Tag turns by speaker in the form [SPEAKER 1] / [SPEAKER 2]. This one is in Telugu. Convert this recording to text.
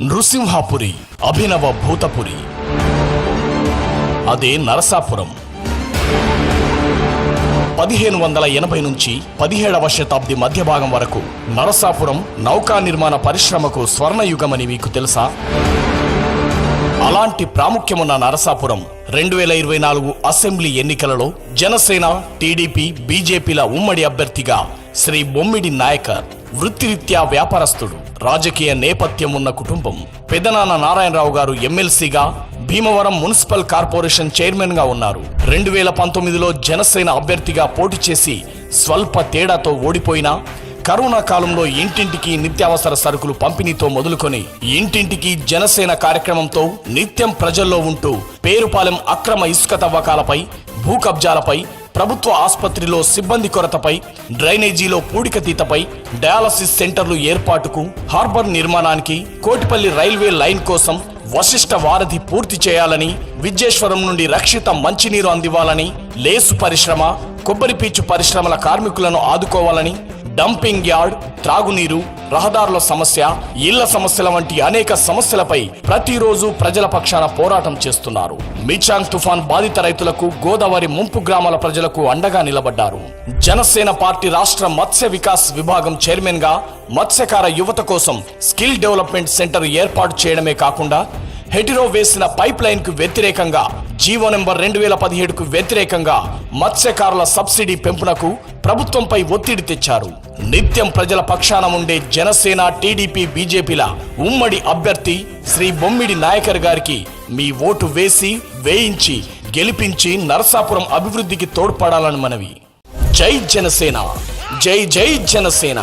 [SPEAKER 1] నృసింహాపురి అభినవ భూతపురి. అదే నరసాపురం. పదిహేను వందల ఎనభై నుంచి పదిహేడవ శతాబ్ది మధ్య భాగం వరకు నరసాపురం నౌకా నిర్మాణ పరిశ్రమకు స్వర్ణయుగమని మీకు తెలుసా? అలాంటి ప్రాముఖ్యమున్న నరసాపురం రెండు వేల ఇరవై నాలుగు అసెంబ్లీ ఎన్నికలలో జనసేన టీడీపీ బీజేపీల ఉమ్మడి అభ్యర్థిగా శ్రీ బొమ్మిడి నాయకర్. వృత్తిరీత్యా వ్యాపారస్తుడు. రాజకీయ నేపథ్యం ఉన్న కుటుంబం. పెదనాన్న నారాయణరావు గారు ఎమ్మెల్సీగా భీమవరం మున్సిపల్ కార్పొరేషన్ చైర్మన్గా ఉన్నారు. రెండు వేల పంతొమ్మిదిలో జనసేన అభ్యర్థిగా పోటీ చేసి స్వల్ప తేడాతో ఓడిపోయినా కరోనా కాలంలో ఇంటింటికి నిత్యావసర సరుకులు పంపిణీతో మొదలుకొని ఇంటింటికి జనసేన కార్యక్రమంతో నిత్యం ప్రజల్లో ఉంటూ పేరుపాలెం అక్రమ ఇసుక తవ్వకాలపై భూ కబ్జాలపై ప్రభుత్వ ఆసుపత్రిలో సిబ్బంది కొరతపై డ్రైనేజీలో పూడికతీతపై డయాలసిస్ సెంటర్లు ఏర్పాటుకు హార్బర్ నిర్మాణానికి కోటిపల్లి రైల్వే లైన్ కోసం వశిష్ట వారధి పూర్తి చేయాలని విద్యేశ్వరం నుండి రక్షిత మంచినీరు అందివ్వాలని లేసు పరిశ్రమ కొబ్బరి పీచు పరిశ్రమల కార్మికులను ఆదుకోవాలని డంపింగ్ యార్డ్ త్రాగునీరు రహదారుల సమస్య ఇళ్ళ సమస్యల వంటి అనేక సమస్యలపై ప్రతిరోజు ప్రజల పక్షాన పోరాటం చేస్తున్నారు. మిచాంగ్ తుఫాన్ బాధిత రైతులకు గోదావరి ముంపు గ్రామాల ప్రజలకు అండగా నిలబడ్డారు. జనసేన పార్టీ రాష్ట్ర మత్స్య వికాస్ విభాగం చైర్మన్గా మత్స్యకార యువత కోసం స్కిల్ డెవలప్మెంట్ సెంటర్ ఏర్పాటు చేయడమే కాకుండా హెటిరో వేసిన పైప్ లైన్కు వ్యతిరేకంగా జీవో నెంబర్ రెండు వేల పదిహేడుకు వ్యతిరేకంగా మత్స్యకారుల సబ్సిడీ పెంపునకు ప్రభుత్వంపై ఒత్తిడి తెచ్చారు. నిత్యం ప్రజల పక్షాన ఉండే జనసేన టీడీపీ బీజేపీల ఉమ్మడి అభ్యర్థి శ్రీ బొమ్మిడి నాయకర్ గారికి మీ ఓటు వేసి వేయించి గెలిపించి నరసాపురం అభివృద్ధికి తోడ్పడాలని మనవి. జై జనసేన! జై జై జనసేన!